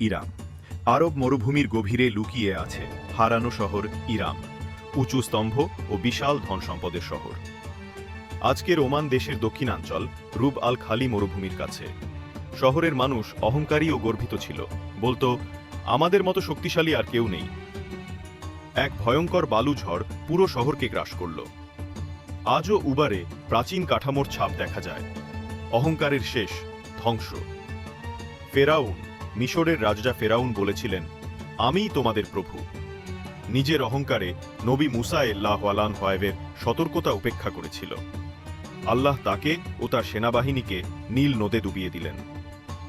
ইরাম আরব মরুভূমির গভীরে লুকিয়ে আছে হারানো শহর ইরাম উঁচু স্তম্ভ ও বিশাল ধন সম্পদের শহর। আজকের ওমান দেশের দক্ষিণাঞ্চল রুব আল খালি মরুভূমির কাছে। শহরের মানুষ অহংকারী ও গর্বিত ছিল, বলতো, আমাদের মতো শক্তিশালী আর কেউ নেই। এক ভয়ঙ্কর বালু ঝড় পুরো শহরকে গ্রাস করল। আজও উবারে প্রাচীন কাঠামোর ছাপ দেখা যায়। অহংকারের শেষ ধ্বংস। ফেরাউন মিশরের রাজা ফেরাউন বলেছিলেন, আমিই তোমাদের প্রভু। নিজের অহংকারে নবী মুসা এল্লাহ আলান হয়েবের সতর্কতা উপেক্ষা করেছিল। আল্লাহ তাকে ও তার সেনাবাহিনীকে নীল নদে ডুবিয়ে দিলেন।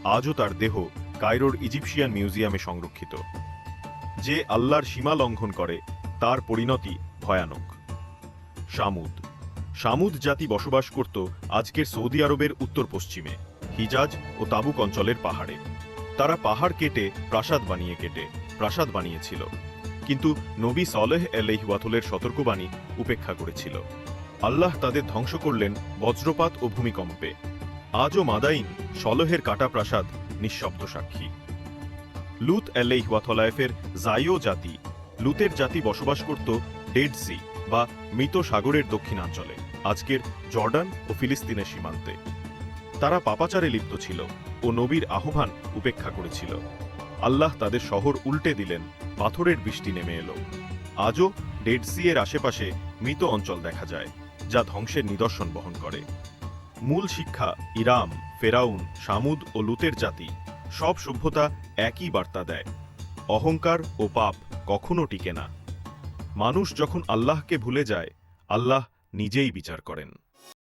আজও তার দেহ কায়রোর ইজিপশিয়ান মিউজিয়ামে সংরক্ষিত। যে আল্লাহর সীমা লঙ্ঘন করে, তার পরিণতি ভয়ানক। সামুদ। সামুদ জাতি বসবাস করত আজকের সৌদি আরবের উত্তর পশ্চিমে হিজাজ ও তাবুক অঞ্চলের পাহাড়ে। তারা পাহাড় কেটে প্রাসাদ বানিয়ে কেটে প্রাসাদ বানিয়েছিল। কিন্তু নবী সলেহ এলহিওয়াতুলের সতর্কবাণী উপেক্ষা করেছিল। আল্লাহ তাদের ধ্বংস করলেন বজ্রপাত ও ভূমিকম্পে। আজও মাদাইন সলহের কাটা প্রাসাদ নিঃশব্দ সাক্ষী। লুত এলেইহওয়াথলায়েফের জাইও জাতি লুতের জাতি বসবাস করত ডেড সি বা মৃত সাগরের দক্ষিণাঞ্চলে, আজকের জর্ডান ও ফিলিস্তিনের সীমান্তে। তারা পাপাচারে লিপ্ত ছিল ও নবীর আহ্বান উপেক্ষা করেছিল। আল্লাহ তাদের শহর উল্টে দিলেন, পাথরের বৃষ্টি নেমে এলো। আজও ডেড সি এর আশেপাশে মৃত অঞ্চল দেখা যায়, যা ধ্বংসের নিদর্শন বহন করে। মূল শিক্ষা ইরাম, ফেরাউন, সামুদ ও লুতের জাতি, সব সভ্যতা একই বার্তা দেয়, অহংকার ও পাপ কখনো টিকে না। মানুষ যখন আল্লাহকে ভুলে যায়, আল্লাহ নিজেই বিচার করেন।